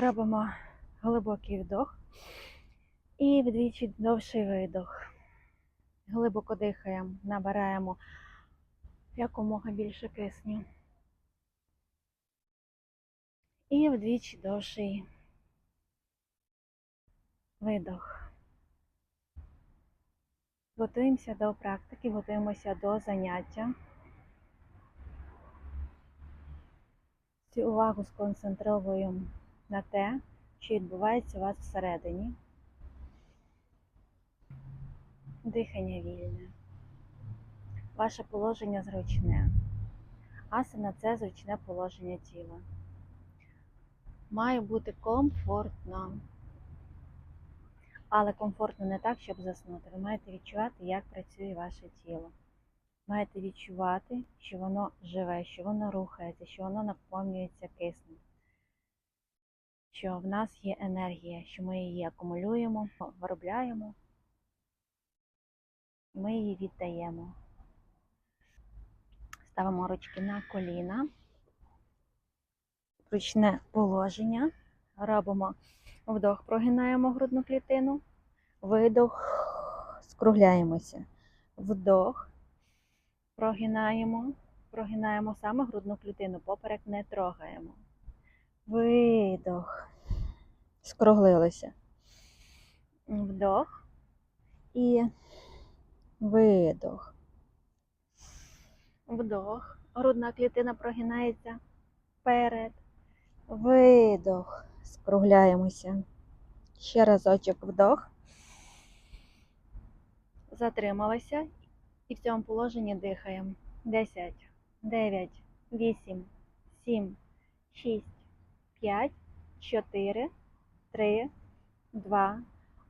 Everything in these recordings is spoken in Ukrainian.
Робимо глибокий вдох і вдвічі довший видох. Глибоко дихаємо, набираємо якомога більше кисню. І вдвічі довший видох. Готуємося до практики, готуємося до заняття. Всю увагу сконцентровуємо на те, що відбувається у вас всередині. Дихання вільне. Ваше положення зручне. Асана це зручне положення тіла. Має бути комфортно. Але комфортно не так, щоб заснути. Ви маєте відчувати, як працює ваше тіло. Маєте відчувати, що воно живе, що воно рухається, що воно наповнюється киснем, що в нас є енергія, що ми її акумулюємо, виробляємо, ми її віддаємо. Ставимо ручки на коліна, ручне положення, робимо вдох, прогинаємо грудну клітину, видох, скругляємося, вдох, прогинаємо, прогинаємо саме грудну клітину, поперек не трогаємо. Видох, скруглилися. Вдох і видох. Вдох. Грудна клітина прогинається вперед. Видох. Скругляємося. Ще разочок вдох. Затрималися. І в цьому положенні дихаємо. 10, 9, 8, 7, 6, 5, 4, 3, 2,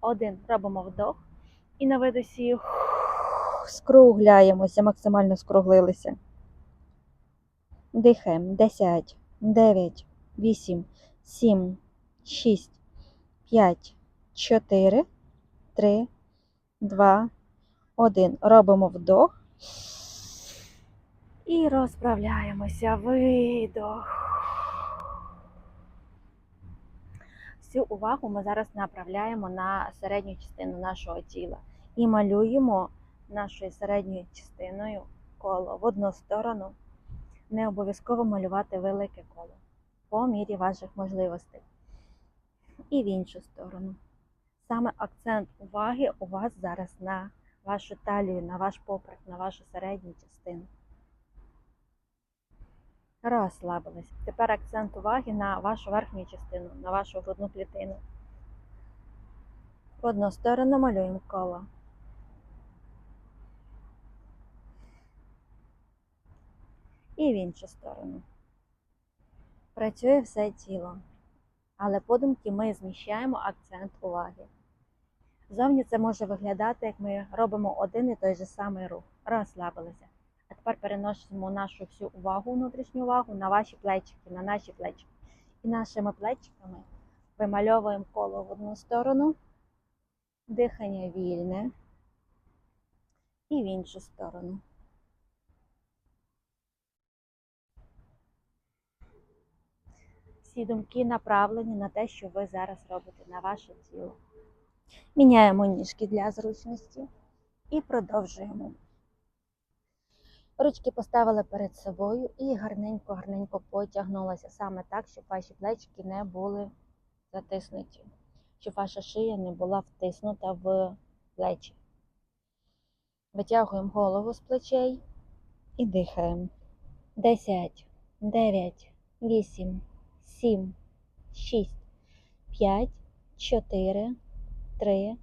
1. Робимо вдох. І на видосі скругляємося, максимально скруглилися. Дихаємо. 10, 9, 8, 7, 6, 5, 4, 3, 2, 1. Робимо вдох. І розправляємося. Видох. Всю увагу ми зараз направляємо на середню частину нашого тіла і малюємо нашою середньою частиною коло в одну сторону. Не обов'язково малювати велике коло по мірі ваших можливостей. І в іншу сторону. Саме акцент уваги у вас зараз на вашу талію, на ваш поперек, на вашу середню частину. Розслабились. Тепер акцент уваги на вашу верхню частину, на вашу грудну клітину. В одну сторону малюємо коло. І в іншу сторону. Працює все тіло. Але подумки ми зміщаємо акцент уваги. Зовні це може виглядати, як ми робимо один і той же самий рух. Розслабилися. Тепер переносимо нашу всю увагу, внутрішню увагу на ваші плечики, на наші плечики. І нашими плечиками вимальовуємо коло в одну сторону, дихання вільне і в іншу сторону. Всі думки направлені на те, що ви зараз робите на ваше тіло. Міняємо ніжки для зручності і продовжуємо. Ручки поставили перед собою і гарненько-гарненько потягнулися саме так, щоб ваші плечики не були затиснуті, щоб ваша шия не була втиснута в плечі. Витягуємо голову з плечей і дихаємо. 10, 9, 8, 7, 6, 5, 4, 3,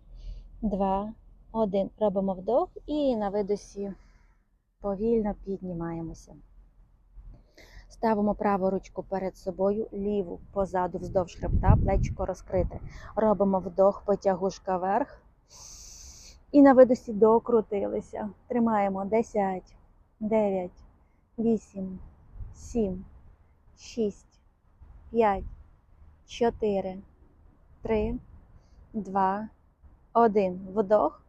2, 1. Робимо вдох і на видосі повільно піднімаємося. Ставимо праву ручку перед собою, ліву позаду вздовж хребта, плечко розкрите. Робимо вдох, потягушка вверх. І на видосі докрутилися. Тримаємо 10, 9, 8, 7, 6, 5, 4, 3, 2, 1. Вдох.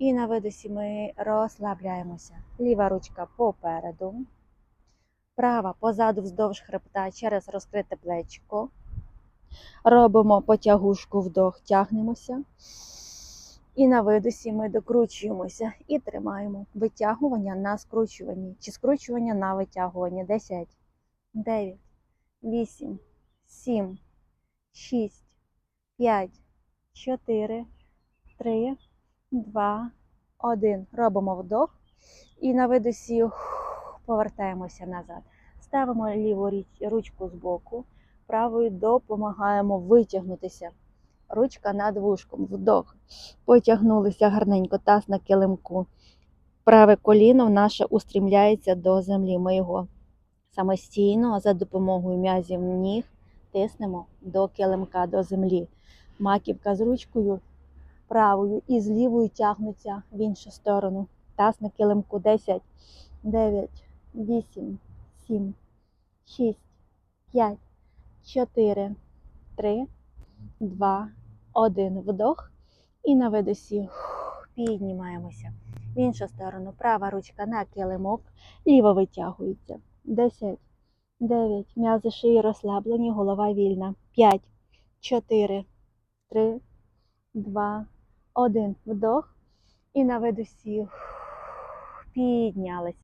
І на видосі ми розслабляємося. Ліва ручка попереду. Права позаду вздовж хребта через розкрите плечко. Робимо потягушку вдох, тягнемося. І на видосі ми докручуємося і тримаємо витягування на скручуванні чи скручування на витягування. 10, 9, 8, 7, 6, 5, 4, 3, 2, 1. Робимо вдох. І на видосі повертаємося назад. Ставимо ліву ручку з боку, правою допомагаємо витягнутися. Ручка над вушком, вдох. Потягнулися гарненько, таз на килимку. Праве коліно наше устрімляється до землі. Ми його самостійно за допомогою м'язів ніг тиснемо до килимка, до землі. Маківка з ручкою правою і з лівою тягнуться в іншу сторону. Таз на килимку 10, 9, 8, 7, 6, 5, 4, 3, 2, 1. Вдох. І на видосі піднімаємося. В іншу сторону. Права ручка на килимок, ліва витягується. 10, 9. М'язи шиї розслаблені, голова вільна. 5, 4, 3, 2, 1. Вдох. І на видосі ух, піднялися.